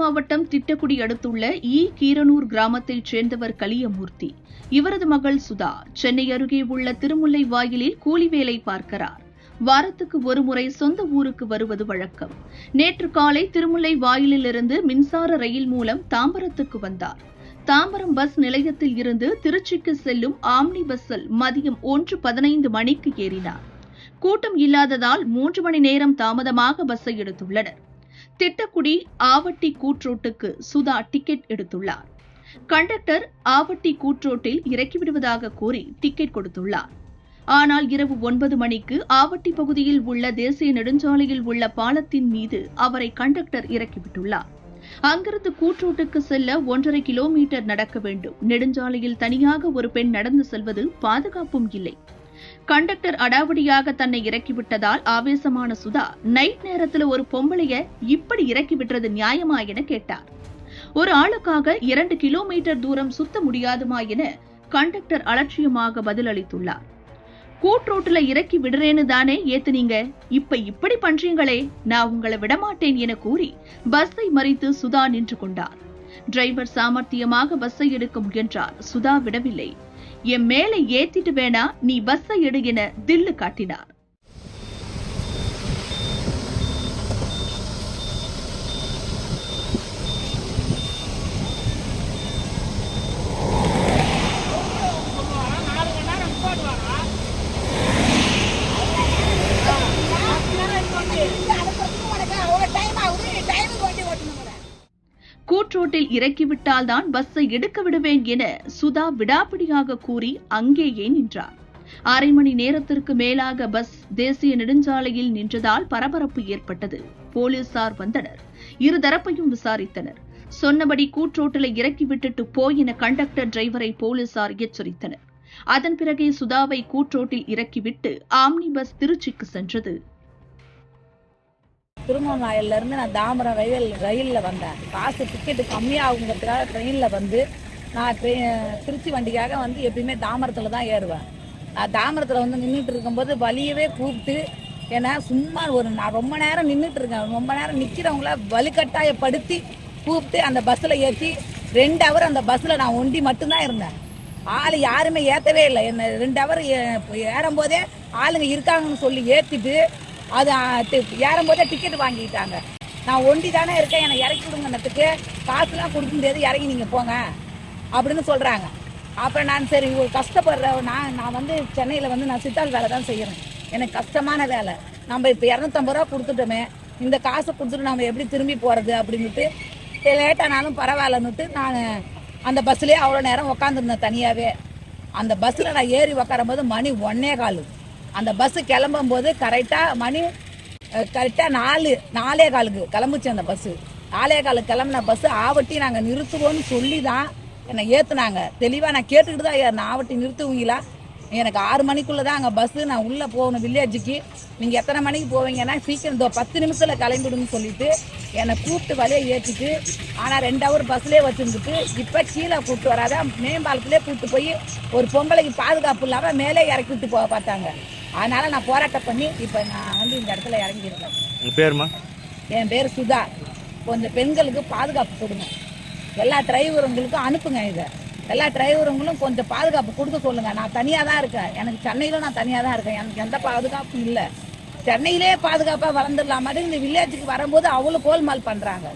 மாவட்டம் திட்டக்குடி அடுத்துள்ள ஈ கீரனூர் கிராமத்தைச் சேர்ந்தவர் கலியமூர்த்தி. இவரது மகள் சுதா சென்னை அருகே உள்ள திருமுல்லை வாயிலில் கூலி வேலை பார்க்கிறார். வாரத்துக்கு ஒருமுறை சொந்த ஊருக்கு வருவது வழக்கம். நேற்று காலை திருமுல்லை வாயிலிலிருந்து மின்சார ரயில் மூலம் தாம்பரத்துக்கு வந்தார். தாம்பரம் பஸ் நிலையத்தில் இருந்து திருச்சிக்கு செல்லும் ஆம்னி பஸ்ஸில் மதியம் ஒன்று பதினைந்து மணிக்கு ஏறினார். கூட்டம் இல்லாததால் மூன்று மணி நேரம் தாமதமாக பஸ்ஸை எடுத்துள்ளனர். திட்டக்குடி ஆவட்டி கூட்ரோட்டுக்கு சுதா டிக்கெட் எடுத்துள்ளார். கண்டக்டர் ஆவட்டி கூட்ரோட்டில் இறக்கிவிடுவதாக கூறி டிக்கெட் கொடுத்துள்ளார். ஆனால் இரவு ஒன்பது மணிக்கு ஆவட்டி பகுதியில் உள்ள தேசிய நெடுஞ்சாலையில் உள்ள பாலத்தின் மீது அவரை கண்டக்டர் இறக்கிவிட்டுள்ளார். அங்கிருந்து கூற்றோட்டுக்கு செல்ல ஒன்றரை கிலோமீட்டர் நடக்க வேண்டும். நெடுஞ்சாலையில் தனியாக ஒரு பெண் நடந்து செல்வது பாதுகாப்பும் இல்லை. கண்டக்டர் அடாவடியாக தன்னை இறக்கிவிட்டதால் ஆவேசமான சுதா நைட் நேரத்துல ஒரு பொம்பளைய இப்படி இறக்கி விட்டுறது நியாயமா என கேட்டார். ஒரு ஆளுக்காக இரண்டு கிலோமீட்டர் தூரம் சுத்த முடியாதுமா என கண்டக்டர் அலட்சியமாக பதிலளித்துள்ளார். கூட்ரோட்டுல இறக்கி விடுறேன்னு தானே ஏத்துனீங்க இப்ப இப்படி பண்றீங்களே நான் உங்களை விடமாட்டேன் என கூறி பஸ்ஸை மறித்து சுதா நின்று கொண்டார். டிரைவர் சாமர்த்தியமாக பஸ்ஸை எடுக்க முயன்றார். சுதா விடவில்லை. என் மேலே ஏத்திட்டு வேணா நீ பஸ்ஸை எடு என தில்லு காட்டினார். ஏர்போர்ட்டில் இறக்கிவிட்டால்தான் பஸ்ஸை எடுக்க விடுவேன் என சுதா விடாப்பிடியாக கூறி அங்கேயே நின்றார். அரை மணி நேரத்திற்கு மேலாக பஸ் தேசிய நெடுஞ்சாலையில் நின்றதால் பரபரப்பு ஏற்பட்டது. போலீசார் வந்தனர். இருதரப்பையும் விசாரித்தனர். சொன்னபடி கூற்றோட்டில இறக்கி விட்டுட்டு போய் என கண்டக்டர் டிரைவரை போலீசார் எச்சரித்தனர். அதன் பிறகே சுதாவை கூற்றோட்டில் இறக்கிவிட்டு ஆம்னி பஸ் திருச்சிக்கு சென்றது. திருமணாயில நான் தாம்பரம் ரயில் ரயிலில் வந்தேன். காசு டிக்கெட்டு கம்மியாகுங்கிறதுக்காக ட்ரெயினில் வந்து நான் ட்ரெயின் திருச்சி வண்டிக்காக வந்து எப்பயுமே தாமரத்தில் தான் ஏறுவேன். நான் தாமரத்தில் வந்து நின்றுட்டு இருக்கும்போது வலியவே கூப்பிட்டு ஏன்னா சும்மா ஒரு நான் ரொம்ப நேரம் நின்றுட்டு இருக்கேன். ரொம்ப நேரம் நிற்கிறவங்கள வலுக்கட்டாயப்படுத்தி கூப்பிட்டு அந்த பஸ்ஸில் ஏற்றி ரெண்டு ஹவர் அந்த பஸ்ஸில் நான் ஒண்டி மட்டும்தான் இருந்தேன். ஆள் யாருமே ஏற்றவே இல்லை. என்ன ரெண்டு ஹவர் ஏறும்போதே ஆளுங்க இருக்காங்கன்னு சொல்லி ஏற்றிட்டு அது ஏறும் போதே ஏறும்போதே டிக்கெட் வாங்கிட்டாங்க. நான் ஒண்டி தானே இருக்கேன் என்னை இறக்கி விடுங்கன்னதுக்கு காசுலாம் கொடுக்க முடியாது இறங்கி நீங்கள் போங்க அப்படின்னு சொல்கிறாங்க அப்புறம் நான் சரி ஒரு கஷ்டப்படுற நான் நான் வந்து சென்னையில் வந்து நான் சித்தாள் வேலை தான் செய்கிறேன் எனக்கு கஷ்டமான வேலை. நம்ம இப்போ இரநூத்தம்பது ரூபா கொடுத்துட்டோமே இந்த காசை கொடுத்துட்டு நம்ம எப்படி திரும்பி போகிறது அப்படின்னுட்டு லேட்டானாலும் பரவாயில்லன்னுட்டு நான் அந்த பஸ்லேயே அவ்வளோ நேரம் உக்காந்துருந்தேன் தனியாகவே அந்த பஸ்ஸில் நான் ஏறி உக்காரும்போது மணி ஒன்னே காலு. அந்த பஸ்ஸு கிளம்பும் போது கரெக்டாக மணி கரெக்டாக நாலு நாலே காலுக்கு கிளம்புச்சு அந்த பஸ்ஸு நாலே காலுக்கு கிளம்புன பஸ்ஸு ஆவட்டி நாங்கள் நிறுத்துவோம்னு சொல்லி தான் என்னை ஏற்றுனாங்க தெளிவாக நான் கேட்டுக்கிட்டு தான் ஏறினேன் ஆவட்டி நிறுத்துவீங்களா? எனக்கு ஆறு மணிக்குள்ளே தான் அங்கே பஸ்ஸு நான் உள்ளே போகணும் வில்லேஜுக்கு. நீங்கள் எத்தனை மணிக்கு போவீங்கன்னா சீக்கிரம் இதோ பத்து நிமிஷத்தில் கிளம்பிடுன்னு சொல்லிட்டு என்னை கூப்பிட்டு வலையை ஏற்றிட்டு ஆனால் ரெண்டு ஹவர் பஸ்லேயே வச்சுருந்துட்டு இப்போ கீழே கூப்பிட்டு வராத மேம்பாலத்துலேயே கூப்பிட்டு போய் ஒரு பொம்பளைக்கு பாதுகாப்பு இல்லாமல் மேலே இறக்கி விட்டு போக பார்த்தாங்க. அதனால் நான் போராட்டம் பண்ணி இப்போ நான் வந்து இந்த இடத்துல இறங்கியிருக்கேன். உங்கள் பேருமா? என் பேர் சுதா. கொஞ்சம் பெண்களுக்கு பாதுகாப்பு கொடுங்க. எல்லா டிரைவருங்களுக்கும் அனுப்புங்க இதை. எல்லா டிரைவருங்களும் கொஞ்சம் பாதுகாப்பு கொடுக்க சொல்லுங்க. நான் தனியாக தான் இருக்கேன். எனக்கு சென்னையில நான் தனியாக தான் இருக்கேன். எனக்கு எந்த பாதுகாப்பும் இல்லை. சென்னையிலே பாதுகாப்பாக வளர்ந்துடலாம் மாதிரி இந்த வில்லேஜுக்கு வரும்போது அவ்வளோ கோல்மால் பண்ணுறாங்க